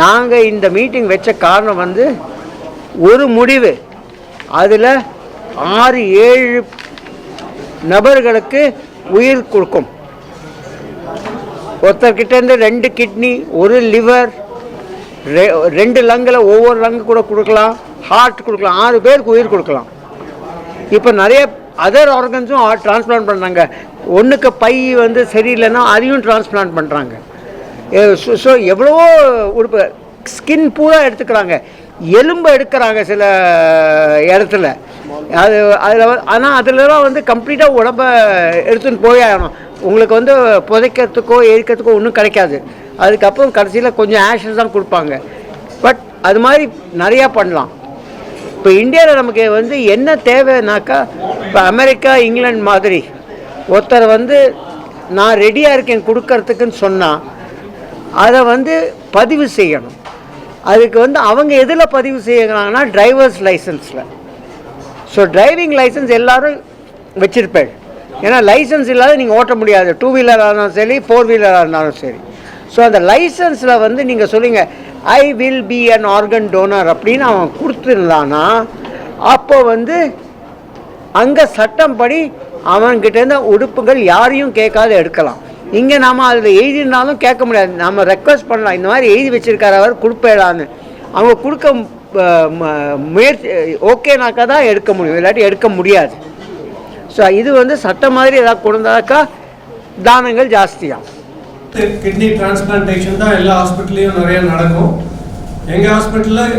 நாங்கள் இந்த மீட்டிங் வச்ச காரணம் வந்து ஒரு முடிவு. அதில் ஆறு ஏழு நபர்களுக்கு உயிர் கொடுக்கும். ஒருத்தர்கிட்டேருந்து ரெண்டு கிட்னி ஒரு லிவர் ரெண்டு லங்கில் ஒவ்வொரு லங்கு கூட கொடுக்கலாம் ஹார்ட் கொடுக்கலாம் ஆறு பேருக்கு உயிர் கொடுக்கலாம். இப்போ நிறைய அதர் ஆர்கன்ஸும் டிரான்ஸ்பிளான்ட் பண்ணுறாங்க ஒன்றுக்கு பை வந்து சரியில்லைன்னா அதையும் டிரான்ஸ்பிளான்ட் பண்ணுறாங்க ஸோ எவ்வளவோ உறுப்பு ஸ்கின் பூரா எடுத்துக்கிறாங்க. எலும்பு எடுக்கிறாங்க சில இடத்துல. அது அதில் ஆனால் அதுலலாம் வந்து கம்ப்ளீட்டாக உடம்ப எடுத்துன்னு போய் ஆகணும். உங்களுக்கு வந்து புதைக்கிறதுக்கோ எரிக்கிறதுக்கோ ஒன்றும் கிடைக்காது. அதுக்கப்புறம் கடைசியில் கொஞ்சம் ஆஷஸ் தான் கொடுப்பாங்க. பட் அது மாதிரி நிறையா பண்ணலாம். இப்போ இந்தியாவில் நமக்கு வந்து என்ன தேவைனாக்கா இப்போ அமெரிக்கா இங்கிலாந்து மாதிரி ஒருத்தர் வந்து நான் ரெடியாக இருக்கேன் கொடுக்கறதுக்குன்னு சொன்னால் அதை வந்து பதிவு செய்யணும். அதுக்கு வந்து அவங்க எதில் பதிவு செய்யறாங்கன்னா டிரைவர்ஸ் லைசன்ஸில் ஸோ டிரைவிங் லைசன்ஸ் எல்லோரும் வச்சுருப்பேன் ஏன்னா லைசன்ஸ் இல்லாத நீங்கள் ஓட்ட முடியாது. டூ வீலராக இருந்தாலும் சரி ஃபோர் வீலராக இருந்தாலும் சரி. ஸோ அந்த லைசன்ஸில் வந்து நீங்கள் சொல்லுங்க I will be an organ donor அப்படின்னு அவன் கொடுத்துருந்தானா அப்போ வந்து அங்கே சட்டம் படி அவன்கிட்டேருந்து உடுப்புகள் யாரையும் கேட்காத எடுக்கலாம். இங்கே நாம் அதில் எழுதினாலும் கேட்க முடியாது. நம்ம ரெக்வஸ்ட் பண்ணலாம். இந்த மாதிரி எழுதி வச்சிருக்காரு அவர் கொடுப்பேடான்னு அவங்க கொடுக்க ம- முயற்சி ஓகேனாக்கா தான் எடுக்க முடியும். இல்லாட்டி எடுக்க முடியாது. ஸோ இது வந்து சட்டம் மாதிரி ஏதாவது கொடுத்தாக்கா தானங்கள் ஜாஸ்தியாகும் கிட்னி டிரான்ஸ்பிளான்டேஷன் தான் எல்லா ஹாஸ்பிட்டல்லையும் நிறைய நடக்கும். எங்கள் ஹாஸ்பிட்டலில்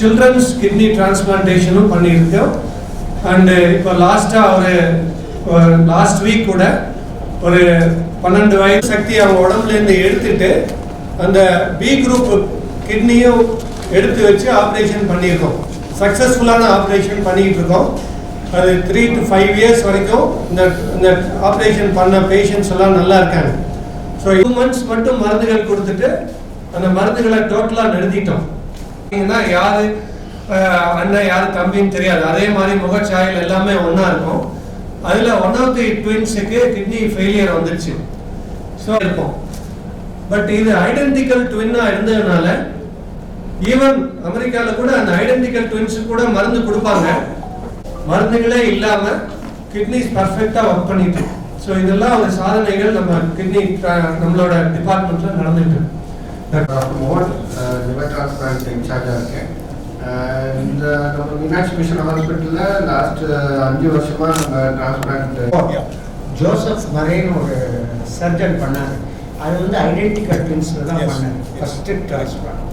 சில்ட்ரன்ஸ் கிட்னி டிரான்ஸ்பிளான்டேஷனும் பண்ணியிருக்கோம் அண்டு இப்போ லாஸ்ட்டாக ஒரு லாஸ்ட் வீக் கூட ஒரு பன்னெண்டு வயது சக்தி அவங்க உடம்புலேருந்து எடுத்துட்டு அந்த பி குரூப் கிட்னியும் எடுத்து வச்சு ஆப்ரேஷன் பண்ணியிருக்கோம். சக்ஸஸ்ஃபுல்லான ஆப்ரேஷன் பண்ணிக்கிட்டு இருக்கோம். அது த்ரீ டு ஃபைவ் இயர்ஸ் வரைக்கும் இந்த இந்த ஆப்ரேஷன் பண்ண பேஷண்ட்ஸ் எல்லாம் நல்லா இருக்காங்க. ஸோ டூ மந்த்ஸ் மட்டும் மருந்துகள் கொடுத்துட்டு அந்த மருந்துகளை டோட்டலாக நிறுத்திட்டோம். பார்த்தீங்கன்னா யாரு அண்ணன் யாரு தம்பின்னு தெரியாது. அதே மாதிரி முகச்சாயல் எல்லாமே ஒன்றா இருக்கும். அதில் ஒன் ஆஃப் தி ட்வின்ஸுக்கு கிட்னி ஃபெயிலியர் வந்துடுச்சு ஸோ இருக்கும் பட் இது ஐடென்டிக்கல் ட்வின்னாக இருந்ததுனால ஈவன் அமெரிக்காவில் கூட அந்த ஐடென்டிக்கல் ட்வின்ஸுக்கு கூட மருந்து கொடுப்பாங்க. மருந்துகளே இல்லாமல் கிட்னிஸ் பர்ஃபெக்டாக ஒர்க் பண்ணிட்டு ஸோ இதெல்லாம் ஒரு சாதனைகள் நம்ம கிட்னி நம்மளோட டிபார்ட்மெண்ட்டில் நடந்துட்டு மோகன் லிவர் டிரான்ஸ்பிளான்ட் இன்சார்ஜாக இருக்கேன். இந்த நம்ம மீனாட்சி மிஷன் ஹாஸ்பிட்டலில் லாஸ்ட் அஞ்சு வருஷமா நம்ம டிரான்ஸ்பிளான்ட் ஜோசப் மரேன்னு ஒரு சர்ஜன் பண்ணார். அது வந்து ஐடென்டிக்கல் ட்வின்ஸில் தான் பண்ணார். First transplant